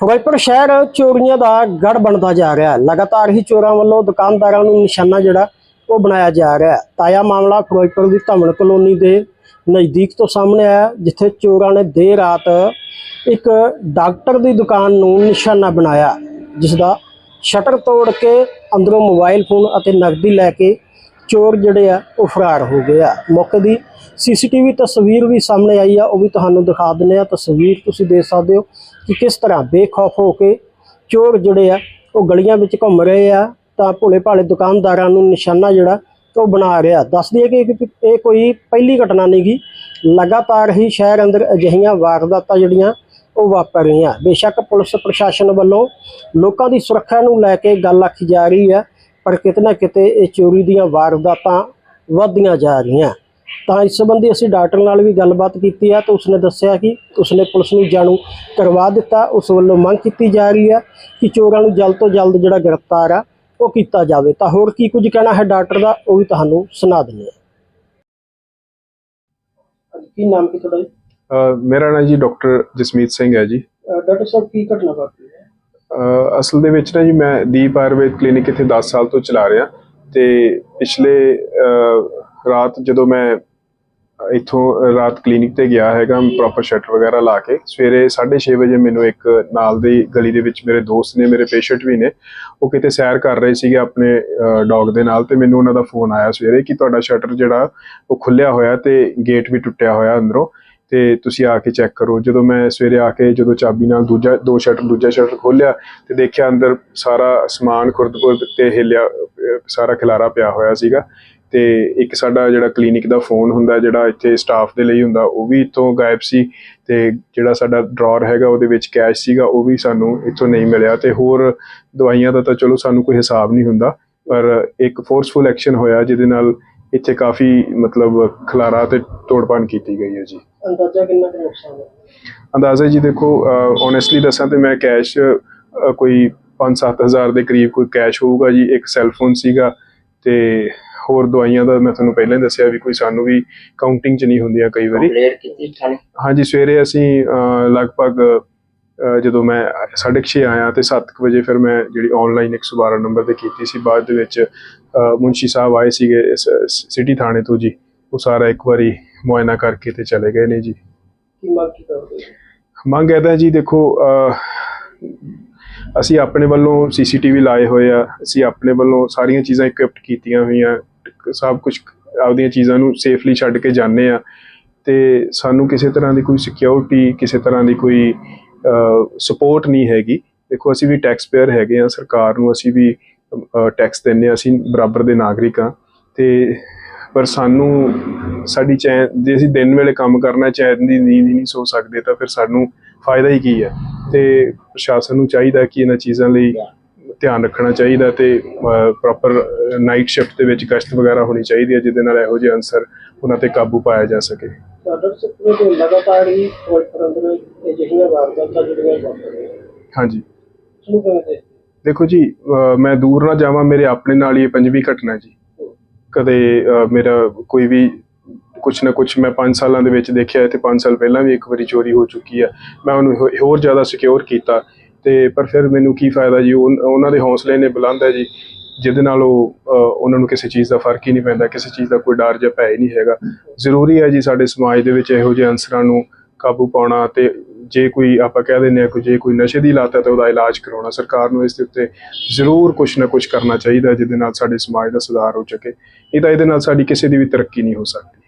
ਫਿਰੋਜ਼ਪੁਰ ਸ਼ਹਿਰ ਚੋਰੀਆਂ ਦਾ ਗੜ ਬਣਦਾ ਜਾ ਰਿਹਾ ਹੈ। ਲਗਾਤਾਰ ਹੀ ਚੋਰਾਂ ਵੱਲੋਂ ਦੁਕਾਨਦਾਰਾਂ ਨੂੰ ਨਿਸ਼ਾਨਾ ਜਿਹੜਾ ਉਹ ਬਣਾਇਆ ਜਾ ਰਿਹਾ ਹੈ। ਤਾਜ਼ਾ ਮਾਮਲਾ ਫਿਰੋਜ਼ਪੁਰ ਦੀ ਧਮਨ ਕਲੋਨੀ ਦੇ ਨਜ਼ਦੀਕ ਤੋਂ ਸਾਹਮਣੇ ਆਇਆ ਜਿੱਥੇ ਚੋਰਾਂ ਨੇ ਦੇਰ ਰਾਤ ਇੱਕ ਡਾਕਟਰ ਦੀ ਦੁਕਾਨ ਨੂੰ ਨਿਸ਼ਾਨਾ ਬਣਾਇਆ ਜਿਸ ਦਾ ਸ਼ਟਰ ਤੋੜ ਕੇ ਅੰਦਰੋਂ ਮੋਬਾਈਲ ਫੋਨ ਅਤੇ ਨਕਦੀ ਲੈ ਕੇ ਚੋਰ ਜਿਹੜੇ ਆ, ਉਹ ਫਰਾਰ ਹੋ ਗਏ ਆ। ਮੌਕੇ ਦੀ ਸੀਸੀਟੀਵੀ ਤਸਵੀਰ ਵੀ ਸਾਹਮਣੇ ਆਈ ਆ, ਉਹ ਵੀ ਤੁਹਾਨੂੰ ਦਿਖਾ ਦਿੰਦੇ ਆ। ਤਸਵੀਰ ਤੁਸੀਂ ਦੇਖ ਸਕਦੇ ਹੋ ਕਿ ਕਿਸ ਤਰ੍ਹਾਂ ਬੇਖੌਫ ਹੋ ਕੇ ਚੋਰ ਜਿਹੜੇ ਆ, ਉਹ ਗਲੀਆਂ ਵਿੱਚ ਘੁੰਮ ਰਹੇ ਆ। ਤਾਂ ਭੋਲੇ ਭਾਲੇ ਦੁਕਾਨਦਾਰਾਂ ਨੂੰ ਨਿਸ਼ਾਨਾ ਜਿਹੜਾ, ਉਹ ਬਣਾ ਰਿਹਾ। ਦੱਸ ਦਈਏ ਕਿ ਇਹ- ਕੋਈ ਪਹਿਲੀ ਘਟਨਾ ਨਹੀਂ ਗੀ। ਲਗਾਤਾਰ ਹੀ ਸ਼ਹਿਰ ਅੰਦਰ ਅਜਿਹੀਆਂ ਵਾਰਦਾਤਾਂ ਜਿਹੜੀਆਂ, ਉਹ ਵਾਪਰ ਰਹੀਆਂ। ਬੇਸ਼ੱਕ ਪੁਲਿਸ ਪ੍ਰਸ਼ਾਸਨ ਵੱਲੋਂ ਲੋਕਾਂ ਦੀ ਸੁਰੱਖਿਆ ਨੂੰ ਲੈ ਕੇ ਗੱਲ ਆਖੀ ਜਾ ਰਹੀ ਹੈ ਪਰ ਕਿਤੇ ਨਾ ਕਿਤੇ ਇਹ ਚੋਰੀ ਦੀਆਂ ਵਾਰਦਾਤਾਂ ਵੱਧਦੀਆਂ ਜਾ ਰਹੀਆਂ। ਤਾਂ ਇਸ ਸੰਬੰਧੀ ਅਸੀਂ ਡਾਕਟਰ ਨਾਲ ਵੀ ਗੱਲਬਾਤ ਕੀਤੀ ਹੈ ਤਾਂ ਉਸਨੇ ਦੱਸਿਆ ਕਿ ਉਸਨੇ ਪੁਲਿਸ ਨੂੰ ਜਾਣੂ ਕਰਵਾ ਦਿੱਤਾ। ਉਸ ਵੱਲੋਂ ਮੰਗ ਕੀਤੀ ਜਾ ਰਹੀ ਹੈ ਕਿ ਚੋਰਾਂ ਨੂੰ ਜਲਦ ਤੋਂ ਜਲਦ ਜਿਹੜਾ ਗ੍ਰਿਫਤਾਰ ਆ ਉਹ ਕੀਤਾ ਜਾਵੇ। ਤਾਂ ਹੋਰ ਕੀ ਕੁਝ ਕਹਿਣਾ ਹੈ ਡਾਕਟਰ ਦਾ ਉਹ ਵੀ ਤੁਹਾਨੂੰ ਸੁਣਾ ਦਿੰਦੇ ਹਾਂ। ਕੀ ਨਾਮ ਕੀ ਤੁਹਾਡਾ ਮੇਰਾ ਨਾਮ ਜੀ ਡਾਕਟਰ ਜਸਮੀਤ ਸਿੰਘ ਹੈ ਜੀ। ਡਾਕਟਰ ਸਾਹਿਬ ਕੀ ਘਟਨਾ ਵਾਪਰੀ ਹੈ? ਅਸਲ ਦੇ ਵਿੱਚ ਨਾ ਜੀ ਮੈਂ ਦੀਪ ਆਯੁਰਵੇਦ ਕਲੀਨਿਕ ਇੱਥੇ 10 ਸਾਲ ਤੋਂ ਚਲਾ ਰਿਹਾ। ਤੇ ਪਿਛਲੇ ਰਾਤ ਜਦੋਂ ਮੈਂ ਇੱਥੋਂ ਰਾਤ ਕਲੀਨਿਕ ਤੇ ਗਿਆ ਹੈਗਾ ਪ੍ਰੋਪਰ ਸ਼ਟਰ ਵਗੈਰਾ ਲਾ ਕੇ, ਸਵੇਰੇ 6:30 ਵਜੇ ਮੈਨੂੰ ਇੱਕ ਨਾਲ ਦੀ ਗਲੀ ਦੇ ਵਿੱਚ ਮੇਰੇ ਦੋਸਤ ਨੇ, ਮੇਰੇ ਪੇਸ਼ੈਂਟ ਵੀ ਨੇ, ਉਹ ਕਿਤੇ ਸੈਰ ਕਰ ਰਹੇ ਸੀਗੇ ਆਪਣੇ ਡੌਗ ਦੇ ਨਾਲ ਤੇ ਮੈਨੂੰ ਉਹਨਾਂ ਦਾ ਫੋਨ ਆਇਆ ਸਵੇਰੇ ਕਿ ਤੁਹਾਡਾ ਸ਼ਟਰ ਜਿਹੜਾ, ਉਹ ਖੁੱਲਿਆ ਹੋਇਆ ਤੇ ਗੇਟ ਵੀ ਟੁੱਟਿਆ ਹੋਇਆ ਅੰਦਰੋਂ। ਤੇ ਤੁਸੀਂ ਆ ਕੇ ਚੈੱਕ ਕਰੋ। ਜਦੋਂ ਮੈਂ ਸਵੇਰੇ ਆ ਕੇ ਜਦੋਂ ਚਾਬੀ ਨਾਲ ਦੂਜਾ ਦੋ ਸ਼ਟਰ ਦੂਜਾ ਸ਼ਟਰ ਖੋਲਿਆ ਤੇ ਦੇਖਿਆ ਅੰਦਰ ਸਾਰਾ ਸਮਾਨ ਖੁਰਦ-ਖੁਰਦ ਤੇ ਹਿੱਲਿਆ, ਸਾਰਾ ਖਿਲਾਰਾ ਪਿਆ ਹੋਇਆ ਸੀਗਾ। ਤੇ ਇੱਕ ਸਾਡਾ ਜਿਹੜਾ ਕਲੀਨਿਕ ਦਾ ਫੋਨ ਹੁੰਦਾ, ਜਿਹੜਾ ਇੱਥੇ ਸਟਾਫ ਦੇ ਲਈ ਹੁੰਦਾ, ਉਹ ਵੀ ਇੱਥੋਂ ਗਾਇਬ ਸੀ ਤੇ ਜਿਹੜਾ ਸਾਡਾ ਡਰਾਅਰ ਹੈਗਾ, ਉਹਦੇ ਵਿੱਚ ਕੈਸ਼ ਸੀਗਾ, ਉਹ ਵੀ ਸਾਨੂੰ ਇੱਥੋਂ ਨਹੀਂ ਮਿਲਿਆ ਤੇ ਹੋਰ ਦਵਾਈਆਂ ਦਾ ਤਾਂ ਚਲੋ ਸਾਨੂੰ ਕੋਈ ਹਿਸਾਬ ਨਹੀਂ ਹੁੰਦਾ, ਪਰ ਇੱਕ ਫੋਰਸਫੁਲ ਐਕਸ਼ਨ ਹੋਇਆ, ਜਿਹਦੇ ਨਾਲ ਇੱਥੇ ਕਾਫੀ ਮਤਲਬ ਖਲਾਰਾ ਤੇ ਤੋੜਪਾਨ ਕੀਤੀ ਗਈ ਹੈ ਜੀ। ਅੰਦਾਜ਼ਾ ਕਿੰਨਾ ਕੁ ਨੁਕਸਾਨ ਹੈ? ਅੰਦਾਜ਼ਾ ਜੀ ਦੇਖੋ ਓਨੈਸਟਲੀ ਦੱਸਾਂ ਤੇ ਮੈਂ ਕੈਸ਼ ਕੋਈ 5-7 ਹਜ਼ਾਰ ਦੇ ਕਰੀਬ ਕੋਈ ਕੈਸ਼ ਹੋਊਗਾ ਜੀ ਇੱਕ ਸੈੱਲ ਫੋਨ ਸੀਗਾ ਤੇ ਹੋਰ ਦਵਾਈਆਂ ਦਾ ਮੈਂ ਤੁਹਾਨੂੰ ਪਹਿਲਾਂ ਹੀ ਦੱਸਿਆ ਵੀ ਕੋਈ ਸਾਨੂੰ ਵੀ ਕਾਊਂਟਿੰਗ ਚ ਨਹੀਂ ਹੁੰਦੀਆਂ ਕਈ ਵਾਰੀ। ਕੰਪਲੇਂਟ ਕੀਤੀ ਥਾਣੇ? ਹਾਂਜੀ ਸਵੇਰੇ ਅਸੀਂ ਲਗਭਗ ਜਦੋਂ ਮੈਂ 6:30 ਆਇਆ ਤੇ 7:00 ਵਜੇ ਫਿਰ ਮੈਂ ਜਿਹੜੀ ਆਨਲਾਈਨ 112 ਨੰਬਰ ਤੇ ਕੀਤੀ ਸੀ ਬਾਅਦ ਦੇ ਵਿੱਚ ਮੁਨਸ਼ੀ ਸਾਹਿਬ ਆਏ ਸੀਗੇ ਇਸ ਸਿਟੀ ਥਾਣੇ ਤੋਂ ਜੀ ਉਹ ਸਾਰਾ ਇੱਕ ਵਾਰੀ ਮੁਆਇਨਾ ਕਰਕੇ ਤੇ ਚਲੇ ਗਏ ਨੇ ਜੀ। ਕੀ ਮੰਗ ਕੀ ਕਰਦੇ ਹੋ? ਮੰਗ ਇਹਦਾ ਜੀ ਦੇਖੋ ਅਹ, ਅਸੀਂ ਆਪਣੇ ਵੱਲੋਂ ਸੀਸੀਟੀਵੀ ਲਾਏ ਹੋਏ ਆ। ਅਸੀਂ ਆਪਣੇ ਵੱਲੋਂ ਸਾਰੀਆਂ ਚੀਜ਼ਾਂ ਇਕਵਿਪਡ ਕੀਤੀਆਂ ਹੋਈਆਂ। ਸਭ ਕੁਝ ਆਪਦੀਆਂ ਚੀਜ਼ਾਂ ਨੂੰ ਸੇਫਲੀ ਛੱਡ ਕੇ ਜਾਂਦੇ ਆ। ਤੇ ਸਾਨੂੰ ਕਿਸੇ ਤਰ੍ਹਾਂ ਦੀ ਕੋਈ ਸਿਕਿਉਰਿਟੀ ਕਿਸੇ ਤਰ੍ਹਾਂ ਦੀ ਕੋਈ ਸਪੋਰਟ ਨਹੀਂ ਹੈਗੀ। ਦੇਖੋ ਅਸੀਂ ਵੀ ਟੈਕਸ ਪੇਅਰ ਹੈਗੇ ਆ। ਸਰਕਾਰ ਨੂੰ ਅਸੀਂ ਵੀ ਟੈਕਸ ਦਿੰਦੇ ਆ। ਅਸੀਂ ਬਰਾਬਰ ਦੇ ਨਾਗਰਿਕ ਆ। ਤੇ ਪਰ ਸਾਨੂੰ ਸਾਡੀ ਚੈਨ ਜੇ ਅਸੀਂ ਦਿਨ ਵੇਲੇ ਕੰਮ ਕਰਨਾ ਚੈਨ ਦੀ ਨੀਂਦ ਹੀ ਨਹੀਂ ਸੋ ਸਕਦੇ ਤਾਂ ਫਿਰ ਸਾਨੂੰ ਫਾਇਦਾ ਹੀ ਕੀ ਹੈ? ਤੇ ਪ੍ਰਸ਼ਾਸਨ ਨੂੰ ਚਾਹੀਦਾ ਕਿ ਇਹਨਾਂ ਚੀਜ਼ਾਂ ਲਈ ਧਿਆਨ ਰੱਖਣਾ ਚਾਹੀਦਾ ਤੇ ਪ੍ਰੋਪਰ ਨਾਈਟ ਸ਼ਿਫਟ ਦੇ ਵਿੱਚ ਗਸ਼ਤ ਵਗੈਰਾ ਹੋਣੀ ਚਾਹੀਦੀ ਹੈ ਜਿਹਦੇ ਨਾਲ ਇਹੋ ਜਿਹੇ ਅਨਸਰ ਉਹਨਾਂ ਤੇ ਕਾਬੂ ਪਾਇਆ ਜਾ ਸਕੇ। ਡਾਕਟਰ ਲਗਾਤਾਰ ਹੀ ਵਾਰਦਾਤਾਂ ਜਿਹੜੀਆਂ ਵਾਪਰ ਹਾਂਜੀ। ਦੇਖੋ ਜੀ ਮੈਂ ਦੂਰ ਨਾ ਜਾਵਾਂ ਮੇਰੇ ਆਪਣੇ ਨਾਲ ਹੀ ਇਹ ਪੰਜਵੀਂ ਘਟਨਾ ਜੀ। ਕਦੇ ਮੇਰਾ ਕੋਈ ਵੀ ਕੁਛ ਨਾ ਕੁਛ ਮੈਂ 5 ਸਾਲਾਂ ਦੇ ਵਿੱਚ ਦੇਖਿਆ ਤੇ 5 ਸਾਲ ਪਹਿਲਾਂ ਵੀ ਇੱਕ ਵਾਰੀ ਚੋਰੀ ਹੋ ਚੁੱਕੀ ਹੈ ਮੈਂ ਉਹਨੂੰ ਹੋ- ਹੋਰ ਜ਼ਿਆਦਾ ਸਿਕਿਉਰ ਕੀਤਾ। ਤੇ ਪਰ ਫਿਰ ਮੈਨੂੰ ਕੀ ਫਾਇਦਾ ਜੀ? ਉਨ- ਉਹਨਾਂ ਦੇ ਹੌਸਲੇ ਨੇ ਬੁਲੰਦ ਹੈ ਜੀ। ਜਿਹਦੇ ਨਾਲ ਉਹ ਉਹਨਾਂ ਨੂੰ ਕਿਸੇ ਚੀਜ਼ ਦਾ ਫ਼ਰਕ ਹੀ ਨਹੀਂ ਪੈਂਦਾ, ਕਿਸੇ ਚੀਜ਼ ਦਾ ਕੋਈ ਡਰ ਜਾਂ ਭੈ ਹੀ ਨਹੀਂ ਹੈਗਾ। ਜ਼ਰੂਰੀ ਹੈ ਜੀ ਸਾਡੇ ਸਮਾਜ ਦੇ ਵਿੱਚ ਇਹੋ ਜਿਹੇ ਅਨਸਰਾਂ ਨੂੰ ਕਾਬੂ ਪਾਉਣਾ ਤੇ ਜੇ ਕੋਈ ਆਪਾਂ ਕਹਿ ਦਿੰਦੇ ਆ ਕਿ ਜੇ ਕੋਈ ਨਸ਼ੇ ਦੀ ਲਾਤ ਹੈ ਤਾਂ ਉਹਦਾ ਇਲਾਜ ਕਰਾਉਣਾ, ਸਰਕਾਰ ਨੂੰ ਇਸ ਦੇ ਉੱਤੇ ਜ਼ਰੂਰ ਕੁਝ ਨਾ ਕੁਝ ਕਰਨਾ ਚਾਹੀਦਾ ਜਿਹਦੇ ਨਾਲ ਸਾਡੇ ਸਮਾਜ ਦਾ ਸੁਧਾਰ ਹੋ ਸਕੇ। ਇਹ ਤਾਂ ਇਹਦੇ ਨਾਲ ਸਾਡੀ ਕਿਸੇ ਦੀ ਵੀ ਤਰੱਕੀ ਨਹੀਂ ਹੋ ਸਕਦੀ।